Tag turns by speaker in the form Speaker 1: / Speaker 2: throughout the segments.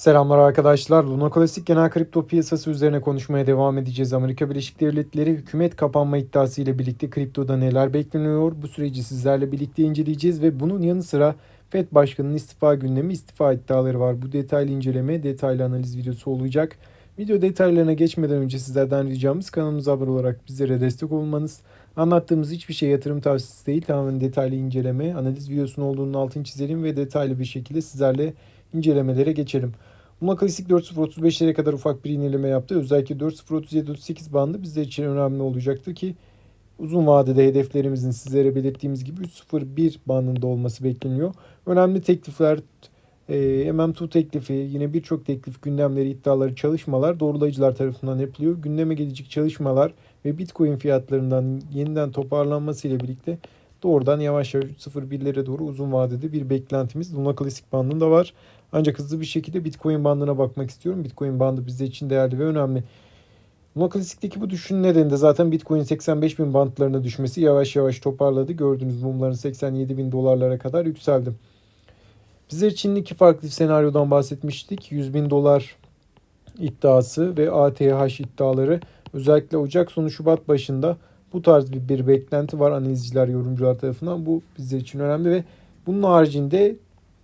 Speaker 1: Selamlar arkadaşlar. Luna Klasik genel kripto piyasası üzerine konuşmaya devam edeceğiz. Amerika Birleşik Devletleri hükümet kapanma iddiası ile birlikte kriptoda neler bekleniyor? Bu süreci sizlerle birlikte inceleyeceğiz ve bunun yanı sıra FED Başkanı'nın istifa gündemi, istifa iddiaları var. Bu detaylı inceleme, detaylı analiz videosu olacak. Video detaylarına geçmeden önce sizlerden ricamız kanalımıza abone olarak bizlere destek olmanız. Anlattığımız hiçbir şey yatırım tavsiyesi değil. Tamamen detaylı inceleme, analiz videosunun olduğunun altını çizelim ve detaylı bir şekilde sizlerle incelemelere geçelim. Luna Klasik 4.035'lere kadar ufak bir ineleme yaptı. Özellikle 4.037-38 bandı bizler için önemli olacaktır ki uzun vadede hedeflerimizin sizlere belirttiğimiz gibi 3.01 bandında olması bekleniyor. Önemli teklifler e, MM2 teklifi, yine birçok teklif, gündemleri, iddiaları, çalışmalar doğrulayıcılar tarafından yapılıyor. Gündeme gelecek çalışmalar ve Bitcoin fiyatlarından yeniden toparlanması ile birlikte doğrudan yavaş yavaş 0.1'lere doğru uzun vadede bir beklentimiz Luna Klasik bandında var. Ancak hızlı bir şekilde Bitcoin bandına bakmak istiyorum. Bitcoin bandı bizler için değerli ve önemli. Luna Klasik'teki bu düşün nedeni de zaten Bitcoin 85 bin bantlarına düşmesi yavaş yavaş toparladı. Gördüğünüz mumların 87 bin dolarlara kadar yükseldi. Bizler için iki farklı senaryodan bahsetmiştik. 100 bin dolar iddiası ve ATH iddiaları özellikle Ocak sonu Şubat başında bu tarz bir, bir beklenti var analizciler, yorumcular tarafından. Bu bizler için önemli ve bunun haricinde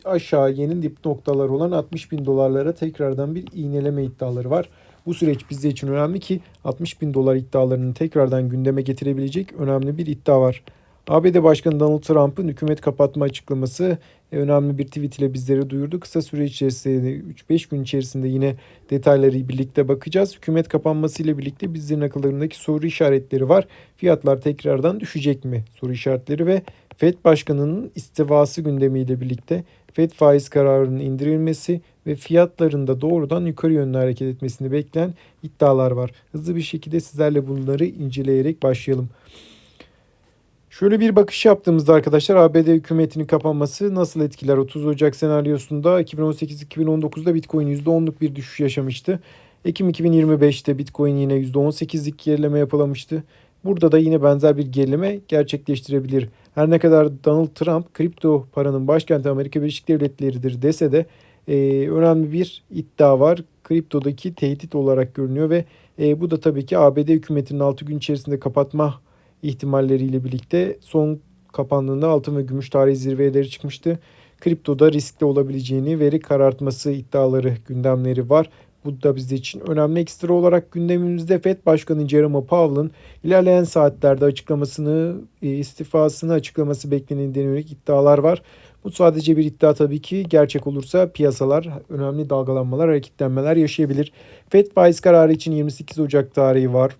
Speaker 1: aşağı yeni dip noktalar olan 60 bin dolarlara tekrardan bir iğneleme iddiaları var. Bu süreç bizler için önemli ki 60 bin dolar iddialarını tekrardan gündeme getirebilecek önemli bir iddia var. ABD Başkanı Donald Trump'ın hükümet kapatma açıklaması e, önemli bir tweet ile bizlere duyurdu. Kısa süre içerisinde 3-5 gün içerisinde yine detayları birlikte bakacağız. Hükümet kapanması ile birlikte bizlerin akıllarındaki soru işaretleri var. Fiyatlar tekrardan düşecek mi? Soru işaretleri ve FED Başkanı'nın istivası gündemiyle birlikte FED faiz kararının indirilmesi ve fiyatlarında doğrudan yukarı yönlü hareket etmesini bekleyen iddialar var. Hızlı bir şekilde sizlerle bunları inceleyerek başlayalım. Şöyle bir bakış yaptığımızda arkadaşlar ABD hükümetinin kapanması nasıl etkiler? 30 Ocak senaryosunda 2018-2019'da Bitcoin %10'luk bir düşüş yaşamıştı. Ekim 2025'te Bitcoin yine %18'lik gerileme yapılamıştı. Burada da yine benzer bir gerileme gerçekleştirebilir. Her ne kadar Donald Trump kripto paranın başkenti Amerika Birleşik Devletleri'dir dese de e, önemli bir iddia var. Kriptodaki tehdit olarak görünüyor ve e, bu da tabii ki ABD hükümetinin 6 gün içerisinde kapatma ihtimalleriyle birlikte son kapandığında altın ve gümüş tarihi zirveleri çıkmıştı. Kriptoda riskli olabileceğini veri karartması iddiaları gündemleri var. Bu da bizde için önemli ekstra olarak gündemimizde FED Başkanı Jerome Powell'ın ilerleyen saatlerde açıklamasını, e, istifasını açıklaması beklenildiğine yönelik iddialar var. Bu sadece bir iddia tabii ki gerçek olursa piyasalar önemli dalgalanmalar, hareketlenmeler yaşayabilir. FED faiz kararı için 28 Ocak tarihi var.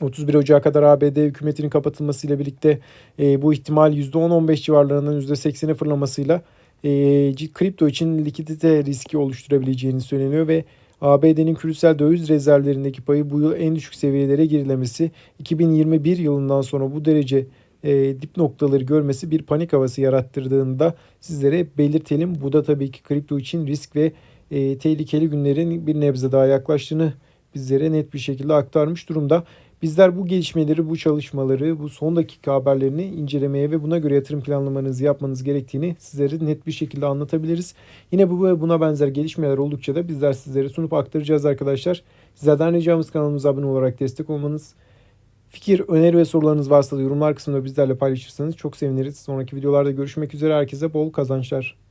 Speaker 1: 31 Ocak'a kadar ABD hükümetinin kapatılmasıyla birlikte e, bu ihtimal %10-15 civarlarından %80'e fırlamasıyla e, kripto için likidite riski oluşturabileceğini söyleniyor ve ABD'nin küresel döviz rezervlerindeki payı bu yıl en düşük seviyelere gerilemesi 2021 yılından sonra bu derece e, dip noktaları görmesi bir panik havası yarattırdığında sizlere belirtelim. Bu da tabii ki kripto için risk ve e, tehlikeli günlerin bir nebze daha yaklaştığını bizlere net bir şekilde aktarmış durumda. Bizler bu gelişmeleri, bu çalışmaları, bu son dakika haberlerini incelemeye ve buna göre yatırım planlamanızı yapmanız gerektiğini sizlere net bir şekilde anlatabiliriz. Yine bu ve buna benzer gelişmeler oldukça da bizler sizlere sunup aktaracağız arkadaşlar. Sizlerden ricamız kanalımıza abone olarak destek olmanız. Fikir, öneri ve sorularınız varsa da yorumlar kısmında bizlerle paylaşırsanız çok seviniriz. Sonraki videolarda görüşmek üzere. Herkese bol kazançlar.